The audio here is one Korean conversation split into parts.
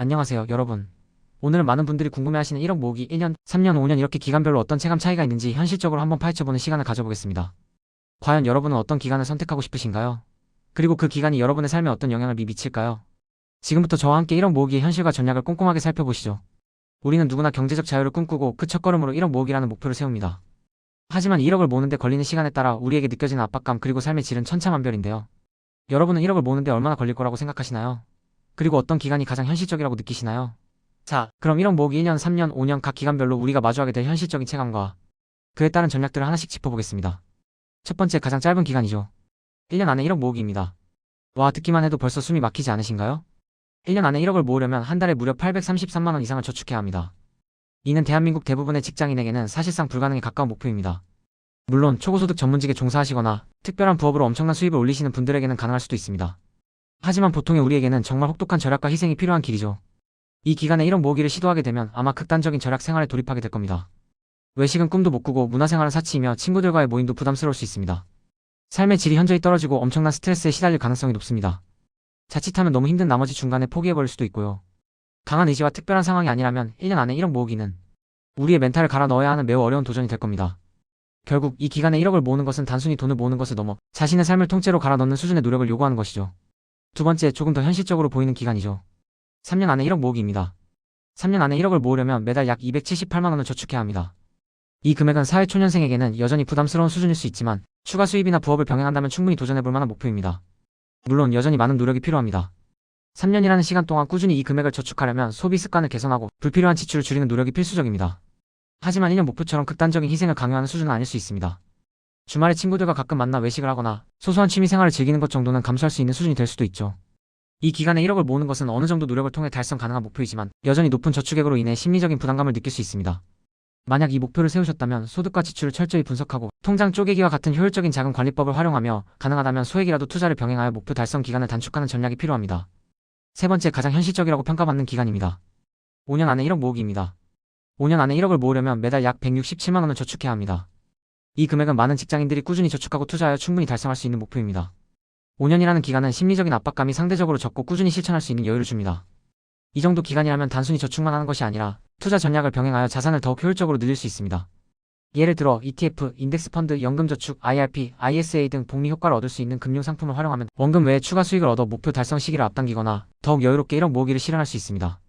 안녕하세요, 여러분. 오늘은 많은 분들이 궁금해하시는 1억 모으기 1년, 3년, 5년 이렇게 기간별로 어떤 체감 차이가 있는지 현실적으로 한번 파헤쳐보는 시간을 가져보겠습니다. 과연 여러분은 어떤 기간을 선택하고 싶으신가요? 그리고 그 기간이 여러분의 삶에 어떤 영향을 미- 미칠까요? 지금부터 저와 함께 1억 모으기의 현실과 전략을 꼼꼼하게 살펴보시죠. 우리는 누구나 경제적 자유를 꿈꾸고 그 첫걸음으로 1억 모으기라는 목표를 세웁니다. 하지만 1억을 모으는데 걸리는 시간에 따라 우리에게 느껴지는 압박감 그리고 삶의 질은 천차만별인데요. 여러분은 1억을 모으는데 얼마나 걸릴 거라고 생각하시나요? 그리고 어떤 기간이 가장 현실적이라고 느끼시나요? 자, 그럼 1억 모으기 1년, 3년, 5년 각 기간별로 우리가 마주하게 될 현실적인 체감과 그에 따른 전략들을 하나씩 짚어보겠습니다. 첫 번째 가장 짧은 기간이죠. 1년 안에 1억 모으기입니다. 와, 듣기만 해도 벌써 숨이 막히지 않으신가요? 1년 안에 1억을 모으려면 한 달에 무려 833만원 이상을 저축해야 합니다. 이는 대한민국 대부분의 직장인에게는 사실상 불가능에 가까운 목표입니다. 물론 초고소득 전문직에 종사하시거나 특별한 부업으로 엄청난 수입을 올리시는 분들에게는 가능할 수도 있습니다. 하지만 보통의 우리에게는 정말 혹독한 절약과 희생이 필요한 길이죠. 이 기간에 1억 모으기를 시도하게 되면 아마 극단적인 절약 생활에 돌입하게 될 겁니다. 외식은 꿈도 못 꾸고 문화생활은 사치이며 친구들과의 모임도 부담스러울 수 있습니다. 삶의 질이 현저히 떨어지고 엄청난 스트레스에 시달릴 가능성이 높습니다. 자칫하면 너무 힘든 나머지 중간에 포기해버릴 수도 있고요. 강한 의지와 특별한 상황이 아니라면 1년 안에 1억 모으기는 우리의 멘탈을 갈아 넣어야 하는 매우 어려운 도전이 될 겁니다. 결국 이 기간에 1억을 모으는 것은 단순히 돈을 모으는 것을 넘어 자신의 삶을 통째로 갈아 넣는 수준의 노력을 요구하는 것이죠. 두 번째, 조금 더 현실적으로 보이는 기간이죠. 3년 안에 1억 모으기입니다. 3년 안에 1억을 모으려면 매달 약 278만 원을 저축해야 합니다. 이 금액은 사회초년생에게는 여전히 부담스러운 수준일 수 있지만 추가 수입이나 부업을 병행한다면 충분히 도전해볼 만한 목표입니다. 물론 여전히 많은 노력이 필요합니다. 3년이라는 시간 동안 꾸준히 이 금액을 저축하려면 소비 습관을 개선하고 불필요한 지출을 줄이는 노력이 필수적입니다. 하지만 1년 목표처럼 극단적인 희생을 강요하는 수준은 아닐 수 있습니다. 주말에 친구들과 가끔 만나 외식을 하거나 소소한 취미 생활을 즐기는 것 정도는 감수할 수 있는 수준이 될 수도 있죠. 이 기간에 1억을 모으는 것은 어느 정도 노력을 통해 달성 가능한 목표이지만 여전히 높은 저축액으로 인해 심리적인 부담감을 느낄 수 있습니다. 만약 이 목표를 세우셨다면 소득과 지출을 철저히 분석하고 통장 쪼개기와 같은 효율적인 자금 관리법을 활용하며 가능하다면 소액이라도 투자를 병행하여 목표 달성 기간을 단축하는 전략이 필요합니다. 세 번째 가장 현실적이라고 평가받는 기간입니다. 5년 안에 1억 모으기입니다. 5년 안에 1억을 모으려면 매달 약 167만 원을 저축해야 합니다. 이 금액은 많은 직장인들이 꾸준히 저축하고 투자하여 충분히 달성할 수 있는 목표입니다. 5년이라는 기간은 심리적인 압박감이 상대적으로 적고 꾸준히 실천할 수 있는 여유를 줍니다. 이 정도 기간이라면 단순히 저축만 하는 것이 아니라 투자 전략을 병행하여 자산을 더욱 효율적으로 늘릴 수 있습니다. 예를 들어 ETF, 인덱스 펀드, 연금저축, IRP, ISA 등 복리 효과를 얻을 수 있는 금융 상품을 활용하면 원금 외에 추가 수익을 얻어 목표 달성 시기를 앞당기거나 더욱 여유롭게 1억 모으기를 실현할 수 있습니다.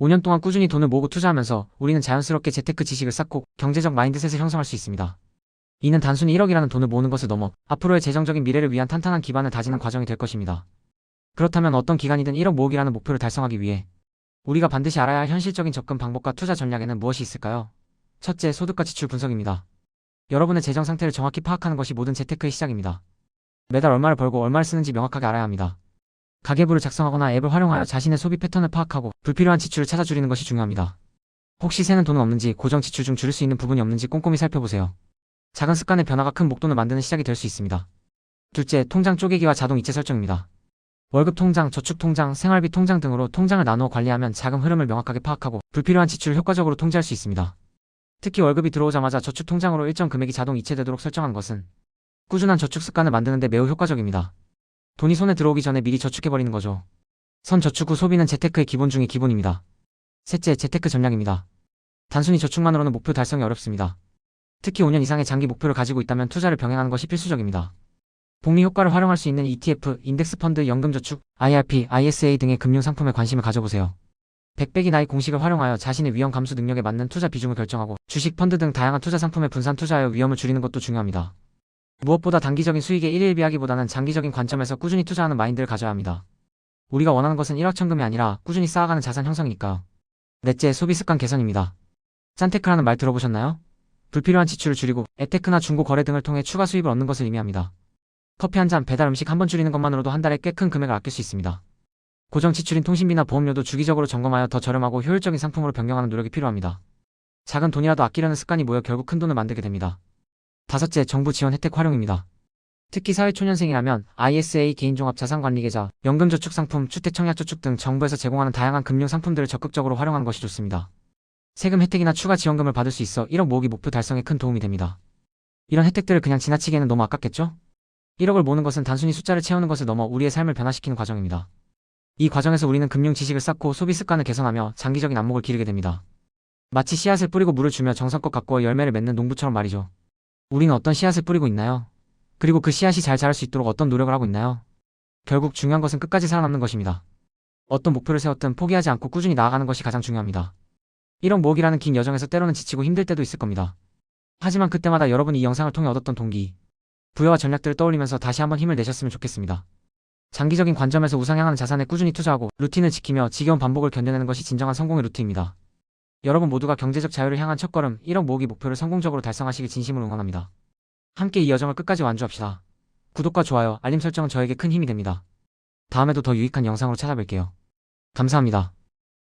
5년 동안 꾸준히 돈을 모으고 투자하면서 우리는 자연스럽게 재테크 지식을 쌓고 경제적 마인드셋을 형성할 수 있습니다. 이는 단순히 1억이라는 돈을 모으는 것을 넘어 앞으로의 재정적인 미래를 위한 탄탄한 기반을 다지는 과정이 될 것입니다. 그렇다면 어떤 기간이든 1억 모으기라는 목표를 달성하기 위해 우리가 반드시 알아야 할 현실적인 접근 방법과 투자 전략에는 무엇이 있을까요? 첫째, 소득과 지출 분석입니다. 여러분의 재정 상태를 정확히 파악하는 것이 모든 재테크의 시작입니다. 매달 얼마를 벌고 얼마를 쓰는지 명확하게 알아야 합니다. 가계부를 작성하거나 앱을 활용하여 자신의 소비 패턴을 파악하고 불필요한 지출을 찾아 줄이는 것이 중요합니다. 혹시 새는 돈은 없는지 고정 지출 중 줄일 수 있는 부분이 없는지 꼼꼼히 살펴보세요. 작은 습관의 변화가 큰 목돈을 만드는 시작이 될 수 있습니다. 둘째, 통장 쪼개기와 자동 이체 설정입니다. 월급 통장, 저축 통장, 생활비 통장 등으로 통장을 나누어 관리하면 자금 흐름을 명확하게 파악하고 불필요한 지출을 효과적으로 통제할 수 있습니다. 특히 월급이 들어오자마자 저축 통장으로 일정 금액이 자동 이체되도록 설정한 것은 꾸준한 저축 습관을 만드는 데 매우 효과적입니다. 돈이 손에 들어오기 전에 미리 저축해버리는 거죠. 선 저축 후 소비는 재테크의 기본 중의 기본입니다. 셋째, 재테크 전략입니다. 단순히 저축만으로는 목표 달성이 어렵습니다. 특히 5년 이상의 장기 목표를 가지고 있다면 투자를 병행하는 것이 필수적입니다. 복리 효과를 활용할 수 있는 ETF, 인덱스 펀드, 연금저축, IRP, ISA 등의 금융 상품에 관심을 가져보세요. 백백이 나이 공식을 활용하여 자신의 위험 감수 능력에 맞는 투자 비중을 결정하고 주식, 펀드 등 다양한 투자 상품에 분산 투자하여 위험을 줄이는 것도 중요합니다. 무엇보다 단기적인 수익에 일일비하기보다는 장기적인 관점에서 꾸준히 투자하는 마인드를 가져야 합니다. 우리가 원하는 것은 일확천금이 아니라 꾸준히 쌓아가는 자산 형성이니까요. 넷째, 소비 습관 개선입니다. 짠테크라는 말 들어보셨나요? 불필요한 지출을 줄이고 앱테크나 중고 거래 등을 통해 추가 수입을 얻는 것을 의미합니다. 커피 한 잔, 배달 음식 한 번 줄이는 것만으로도 한 달에 꽤 큰 금액을 아낄 수 있습니다. 고정 지출인 통신비나 보험료도 주기적으로 점검하여 더 저렴하고 효율적인 상품으로 변경하는 노력이 필요합니다. 작은 돈이라도 아끼려는 습관이 모여 결국 큰 돈을 만들게 됩니다. 다섯째, 정부 지원 혜택 활용입니다. 특히 사회초년생이라면 ISA 개인종합자산관리계좌, 연금저축 상품, 주택청약저축 등 정부에서 제공하는 다양한 금융 상품들을 적극적으로 활용하는 것이 좋습니다. 세금 혜택이나 추가 지원금을 받을 수 있어 1억 모으기 목표 달성에 큰 도움이 됩니다. 이런 혜택들을 그냥 지나치기에는 너무 아깝겠죠? 1억을 모으는 것은 단순히 숫자를 채우는 것을 넘어 우리의 삶을 변화시키는 과정입니다. 이 과정에서 우리는 금융 지식을 쌓고 소비 습관을 개선하며 장기적인 안목을 기르게 됩니다. 마치 씨앗을 뿌리고 물을 주며 정성껏 가꾸어 열매를 맺는 농부처럼 말이죠. 우리는 어떤 씨앗을 뿌리고 있나요? 그리고 그 씨앗이 잘 자랄 수 있도록 어떤 노력을 하고 있나요? 결국 중요한 것은 끝까지 살아남는 것입니다. 어떤 목표를 세웠든 포기하지 않고 꾸준히 나아가는 것이 가장 중요합니다. 1억 모으기라는 긴 여정에서 때로는 지치고 힘들 때도 있을 겁니다. 하지만 그때마다 여러분이 이 영상을 통해 얻었던 동기, 부여와 전략들을 떠올리면서 다시 한번 힘을 내셨으면 좋겠습니다. 장기적인 관점에서 우상향하는 자산에 꾸준히 투자하고 루틴을 지키며 지겨운 반복을 견뎌내는 것이 진정한 성공의 루트입니다. 여러분 모두가 경제적 자유를 향한 첫걸음 1억 모으기 목표를 성공적으로 달성하시길 진심으로 응원합니다. 함께 이 여정을 끝까지 완주합시다. 구독과 좋아요, 알림 설정은 저에게 큰 힘이 됩니다. 다음에도 더 유익한 영상으로 찾아뵐게요. 감사합니다.